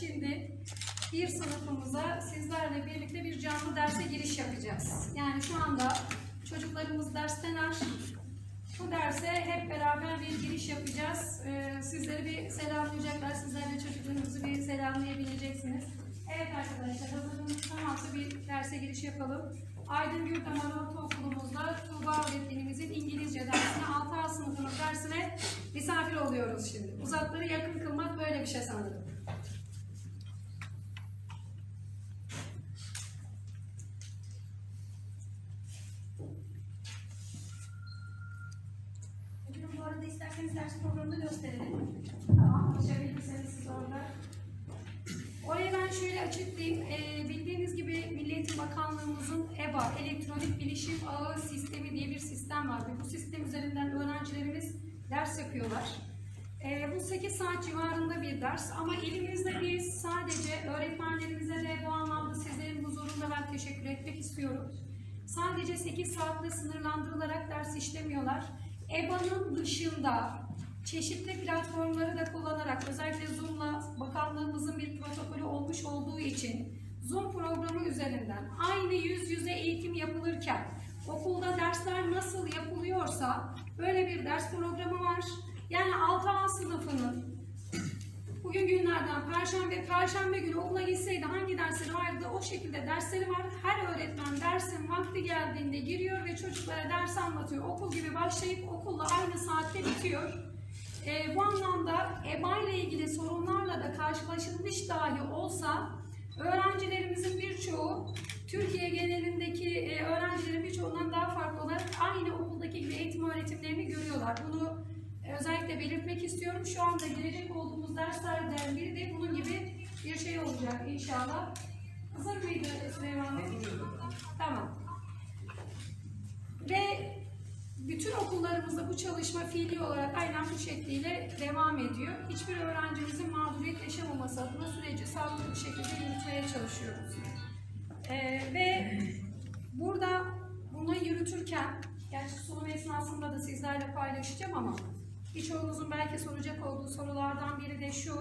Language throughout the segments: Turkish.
şimdi bir sınıfımıza sizlerle birlikte bir canlı derse giriş yapacağız. Yani şu anda çocuklarımız dersteler. Bu derse hep beraber bir giriş yapacağız. Ee, sizleri bir selamlayacaklar. Sizler de çocuklarınızı bir selamlayabileceksiniz. Evet arkadaşlar hazırlığımız tamamsa bir derse giriş yapalım. Aydın Gürdamar Ortaokulumuzda Tuğba öğretmenimizin İngilizce dersine 6A sınıfının dersine misafir oluyoruz şimdi. Uzakları yakın kılmak böyle bir şey sanırım. Bugün bu arada isterseniz ders programını gösterelim. Tamam, açabilirseniz siz orada. Orayı ben şöyle açıklayayım. Ee, bildiğiniz gibi Milli Eğitim Bakanlığımızın EBA, Elektronik Bilişim Ağı Sistemi diye bir sistem var. Ve bu sistem üzerinden öğrencilerimiz ders yapıyorlar. Ee, bu 8 saat civarında bir ders ama elimizde biz sadece öğretmenlerimize de bu anlamda sizlerin huzurunda ben teşekkür etmek istiyorum. Sadece 8 saatle sınırlandırılarak ders işlemiyorlar. EBA'nın dışında çeşitli platformları da kullanarak özellikle Zoom'la bakanlığımızın bir protokolü olmuş olduğu için Zoom programı üzerinden aynı yüz yüze eğitim yapılırken okulda dersler nasıl yapılıyorsa böyle bir ders programı var. Yani 6A sınıfının Bugün günlerden Perşembe, Perşembe günü okula gitseydi hangi dersleri vardı o şekilde dersleri var. Her öğretmen dersin vakti geldiğinde giriyor ve çocuklara ders anlatıyor. Okul gibi başlayıp okulla aynı saatte bitiyor. Ee, bu anlamda EBA ile ilgili sorunlarla da karşılaşılmış dahi olsa öğrencilerimizin birçoğu Türkiye genelindeki e, öğrencilerin birçoğundan daha farklı olarak aynı okuldaki gibi eğitim öğretimlerini görüyorlar. Bunu e, özellikle belirtmek istiyorum. Şu anda gelecek olduğumuz derslerden biri de bunun gibi bir şey olacak inşallah. Hazır mıydı Süleyman Bey? Tamam. Ve bütün okullarımızda bu çalışma fiili olarak aynen bu şekliyle devam ediyor. Hiçbir öğrencimizin mağduriyet yaşamaması adına süreci sağlıklı bir şekilde yürütmeye çalışıyoruz. Ee, ve burada bunu yürütürken, gerçi sunum esnasında da sizlerle paylaşacağım ama birçoğunuzun belki soracak olduğu sorulardan biri de şu,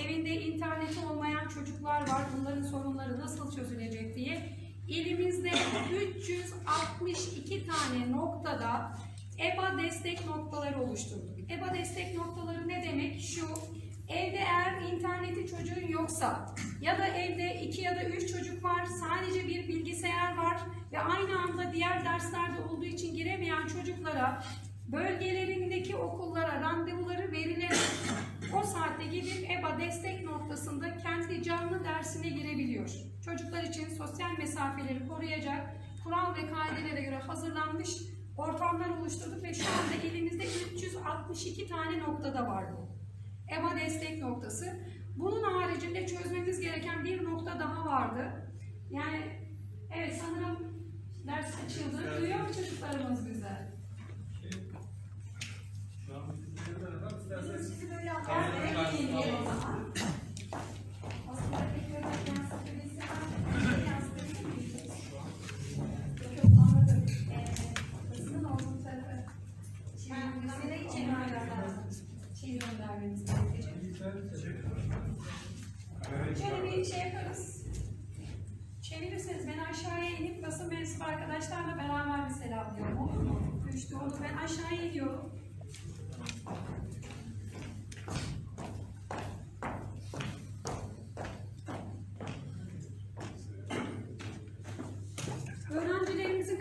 evinde interneti olmayan çocuklar var, bunların sorunları nasıl çözülecek diye. Elimizde 362 tane noktada EBA destek noktaları oluşturduk. EBA destek noktaları ne demek? Şu, evde eğer interneti çocuğun yoksa ya da evde iki ya da üç çocuk var, sadece bir bilgisayar var ve aynı anda diğer derslerde olduğu için giremeyen çocuklara bölgelerindeki okullara randevuları verilerek o saatte gidip EBA destek noktasında kendi canlı dersine girebiliyor. Çocuklar için sosyal mesafeleri koruyacak, kural ve kaidelere göre hazırlanmış ortamlar oluşturduk ve şu anda elimizde 362 tane noktada var bu. EBA destek noktası. Bunun haricinde çözmemiz gereken bir nokta daha vardı. Yani evet sanırım ders açıldı. Duyuyor mu çocuklarımız bize? Şu an bitirdiğiniz zaman isterseniz Sizi böyle yaparsak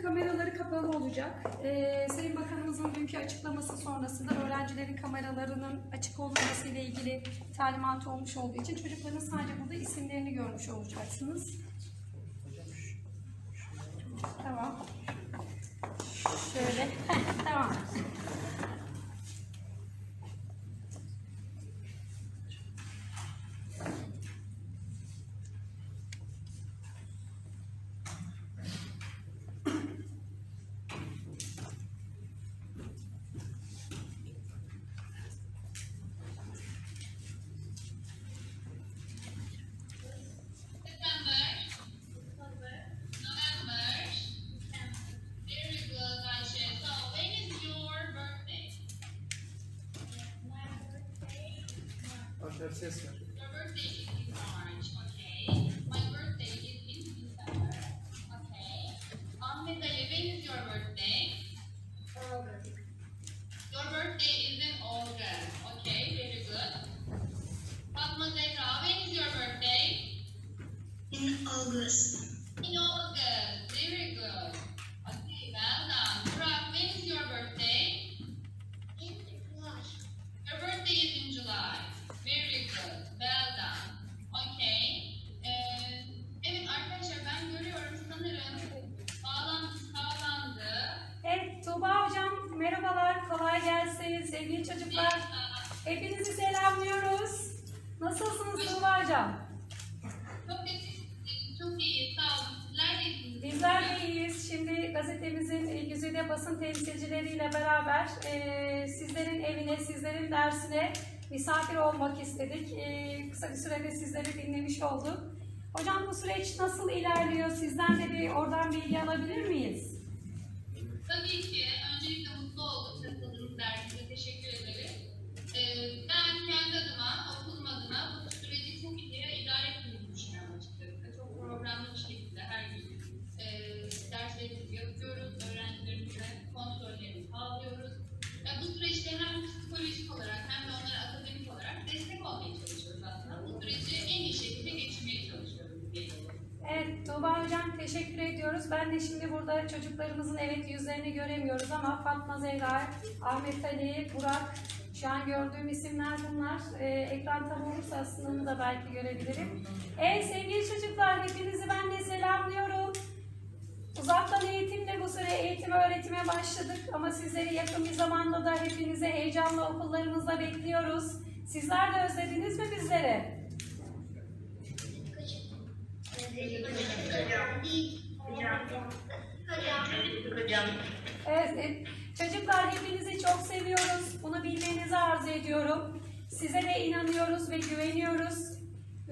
kameraları kapalı olacak. Ee, Sayın Bakanımızın dünkü açıklaması sonrasında öğrencilerin kameralarının açık olmaması ile ilgili talimat olmuş olduğu için çocukların sadece burada isimlerini görmüş olacaksınız. Tamam. Şöyle. tamam. That's his. Your birthday is in March, okay? My birthday is in December, okay? The living is your birthday. August. Your birthday is in August, okay? Very good. Your birthday? In August. Çocuklar. Hepinizi selamlıyoruz. Nasılsınız Tuğba Hocam? Çok teşekkür Çok iyi. Sağ olun. Sizler de iyisiniz. Bizler de iyiyiz. Şimdi gazetemizin e, güzide basın temsilcileriyle beraber e, sizlerin evine, sizlerin dersine misafir olmak istedik. E, kısa bir sürede sizleri dinlemiş olduk. Hocam bu süreç nasıl ilerliyor? Sizden de bir oradan bilgi alabilir miyiz? Tabii ki. Evet Tuğba Hocam teşekkür ediyoruz. Ben de şimdi burada çocuklarımızın evet yüzlerini göremiyoruz ama Fatma Zehra, Ahmet Ali, Burak şu an gördüğüm isimler bunlar. Ee, ekran tam olursa aslında da belki görebilirim. Evet sevgili çocuklar hepinizi ben de selamlıyorum. Uzaktan eğitimle bu sene eğitim öğretime başladık ama sizleri yakın bir zamanda da hepinize heyecanla okullarımızda bekliyoruz. Sizler de özlediniz mi bizleri? Evet, evet. Çocuklar hepinizi çok seviyoruz. Bunu bilmenizi arzu ediyorum. Size de inanıyoruz ve güveniyoruz.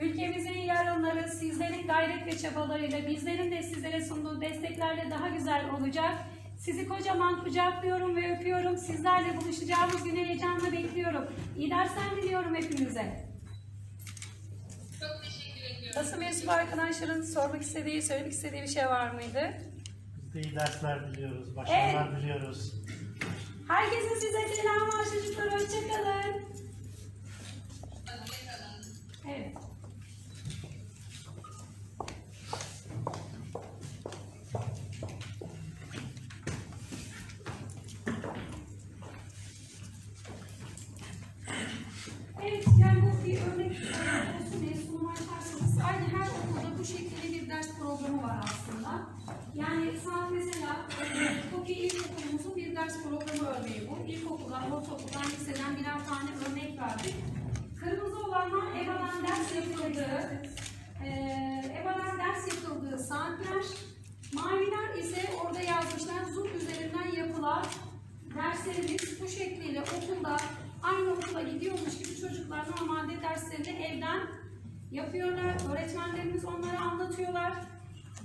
Ülkemizin yarınları sizlerin gayret ve çabalarıyla, bizlerin de sizlere sunduğu desteklerle daha güzel olacak. Sizi kocaman kucaklıyorum ve öpüyorum. Sizlerle buluşacağımız günü heyecanla bekliyorum. İyi dersler diliyorum hepinize. Basın mensubu arkadaşların sormak istediği, söylemek istediği bir şey var mıydı? Biz de iyi dersler diliyoruz, başarılar diliyoruz. Herkesin size selam var çocuklar. Hoşçakalın. Evet. Evet, yani bu bir örnek e, olsun diye sunum açarsanız aynı her okulda bu şekilde bir ders programı var aslında. Yani saat mesela e, Toki İlkokulumuzun bir ders programı örneği bu. İlkokuldan, ortaokuldan, liseden birer tane örnek verdik. Kırmızı olanlar EBA'dan ders yapıldığı, e, EBA'dan ders yapıldığı saatler, maviler ise orada yazmışlar Zoom üzerinden yapılan derslerimiz bu şekliyle okulda aynı okula gidiyormuş gibi çocuklar normalde derslerini evden yapıyorlar. Öğretmenlerimiz onlara anlatıyorlar.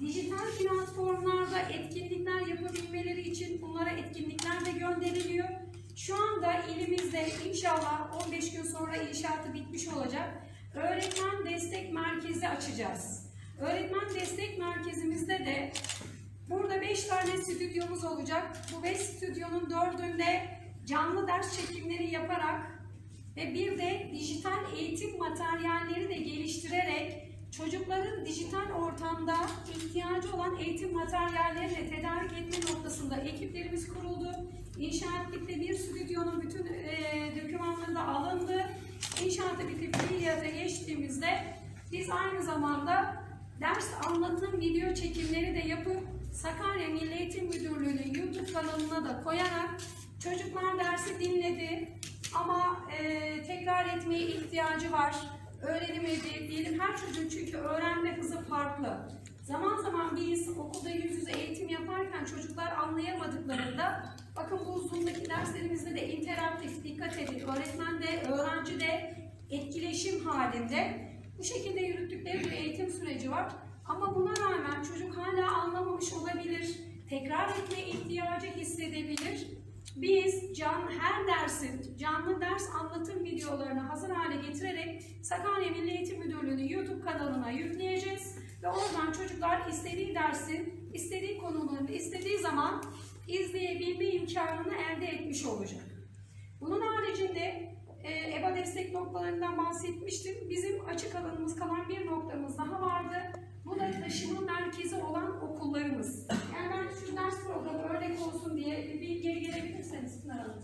Dijital platformlarda etkinlikler yapabilmeleri için bunlara etkinlikler de gönderiliyor. Şu anda ilimizde inşallah 15 gün sonra inşaatı bitmiş olacak. Öğretmen Destek Merkezi açacağız. Öğretmen Destek Merkezimizde de Burada 5 tane stüdyomuz olacak. Bu 5 stüdyonun dördünde canlı ders çekimleri yaparak ve bir de dijital eğitim materyalleri de geliştirerek çocukların dijital ortamda ihtiyacı olan eğitim materyallerini tedarik etme noktasında ekiplerimiz kuruldu. İnşaat. Bir stüdyonun bütün biz aynı zamanda ders anlatım video çekimleri de yapıp Sakarya Milli Eğitim Müdürlüğü'nün YouTube kanalına da koyarak çocuklar dersi dinledi ama e, tekrar etmeye ihtiyacı var. Öğrenemedi diyelim her çocuğun çünkü öğrenme hızı farklı. Zaman zaman biz okulda yüz yüze eğitim yaparken çocuklar anlayamadıklarında bakın bu Zoom'daki derslerimizde de interaktif dikkat edin. Öğretmen de öğrenci de etkileşim halinde bu şekilde yürüttükleri bir eğitim süreci var. Ama buna rağmen çocuk hala anlamamış olabilir, tekrar etme ihtiyacı hissedebilir. Biz can, her dersin canlı ders anlatım videolarını hazır hale getirerek Sakarya Milli Eğitim Müdürlüğü'nün YouTube kanalına yükleyeceğiz. Ve oradan çocuklar istediği dersin, istediği konularını istediği zaman izleyebilme imkanını elde etmiş olacak eksik noktalarından bahsetmiştim. Bizim açık alanımız kalan bir noktamız daha vardı. Bu da taşıma merkezi olan okullarımız. Yani ben şu ders programı örnek olsun diye bir geri gelebilirseniz Pınar Hanım.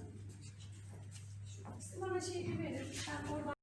Bana şey verin. Ben oradan